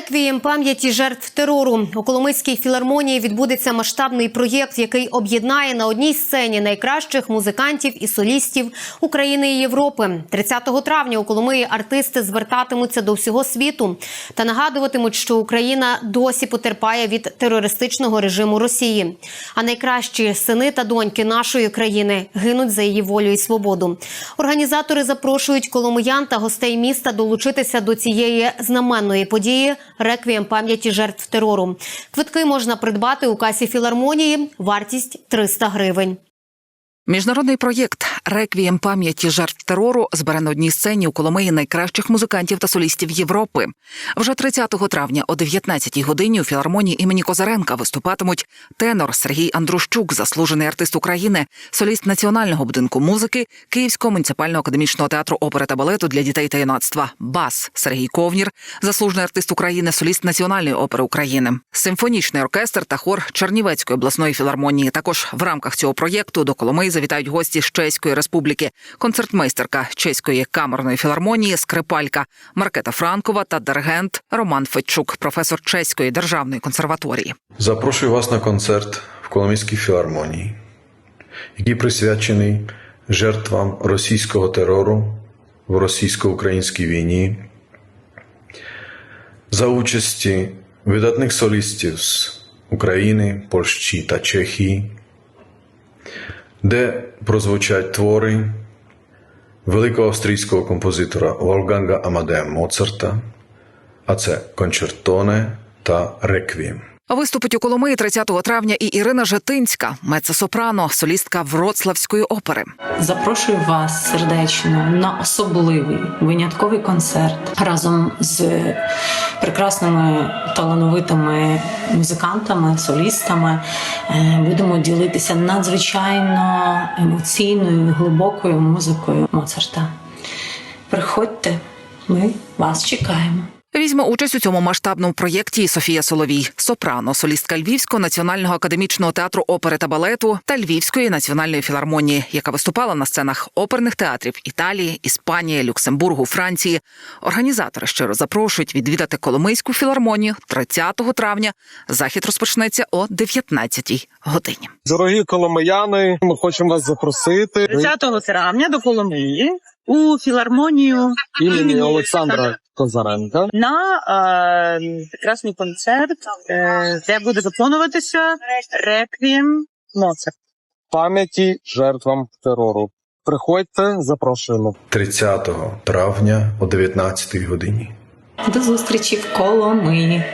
Реквієм пам'яті жертв терору у Коломийській філармонії відбудеться масштабний проєкт, який об'єднає на одній сцені найкращих музикантів і солістів України і Європи. 30 травня у Коломиї артисти звертатимуться до всього світу та нагадуватимуть, що Україна досі потерпає від терористичного режиму Росії. А найкращі сини та доньки нашої країни гинуть за її волю і свободу. Організатори запрошують коломиян та гостей міста долучитися до цієї знаменної події реквієм пам'яті жертв терору. Квитки можна придбати у касі філармонії. Вартість 300 гривень. Міжнародний проєкт Реквієм пам'яті жертв терору збере на одній сцені у Коломиї найкращих музикантів та солістів Європи. Вже 30 травня о 19-й годині у філармонії імені Козаренка виступатимуть тенор Сергій Андрущук, заслужений артист України, соліст національного будинку музики Київського муніципального академічного театру опери та балету для дітей та юнацтва Бас Сергій Ковнір, заслужений артист України, соліст Національної опери України, симфонічний оркестр та хор Чернівецької обласної філармонії. Також в рамках цього проєкту до Коломиї завітають гості з Чеської республіки, концертмейстерка Чеської камерної філармонії, скрипалька Маркета Франкова та диригент Роман Федчук, професор Чеської державної консерваторії. Запрошую вас на концерт в Коломийській філармонії, який присвячений жертвам російського терору в російсько-українській війні. За участі видатних солістів з України, Польщі та Чехії, де прозвучать твори великого австрійського композитора Волганга Амадея Моцарта, а це кончертоне та реквієм. Виступить у Коломиї 30 травня і Ірина Жетинська, мецо-сопрано, солістка Вроцлавської опери. Запрошую вас сердечно на особливий винятковий концерт разом з прекрасними талановитими музикантами, солістами. Е, Будемо ділитися надзвичайно емоційною, глибокою музикою Моцарта. Приходьте, ми вас чекаємо. Візьме участь у цьому масштабному проєкті Софія Соловій, сопрано, солістка Львівського національного академічного театру опери та балету та Львівської національної філармонії, яка виступала на сценах оперних театрів Італії, Іспанії, Люксембургу, Франції. Організатори щиро запрошують відвідати Коломийську філармонію 30 травня. Захід розпочнеться о 19 годині. Дорогі коломияни, ми хочемо вас запросити 30 травня до Коломиї у філармонію імені Олександра Козаренка. на е, прекрасний концерт, е, де буде виконуватися реквієм Моцарт. пам'яті жертвам терору. Приходьте, запрошуємо. 30 травня о 19 годині. До зустрічі в Коломиї.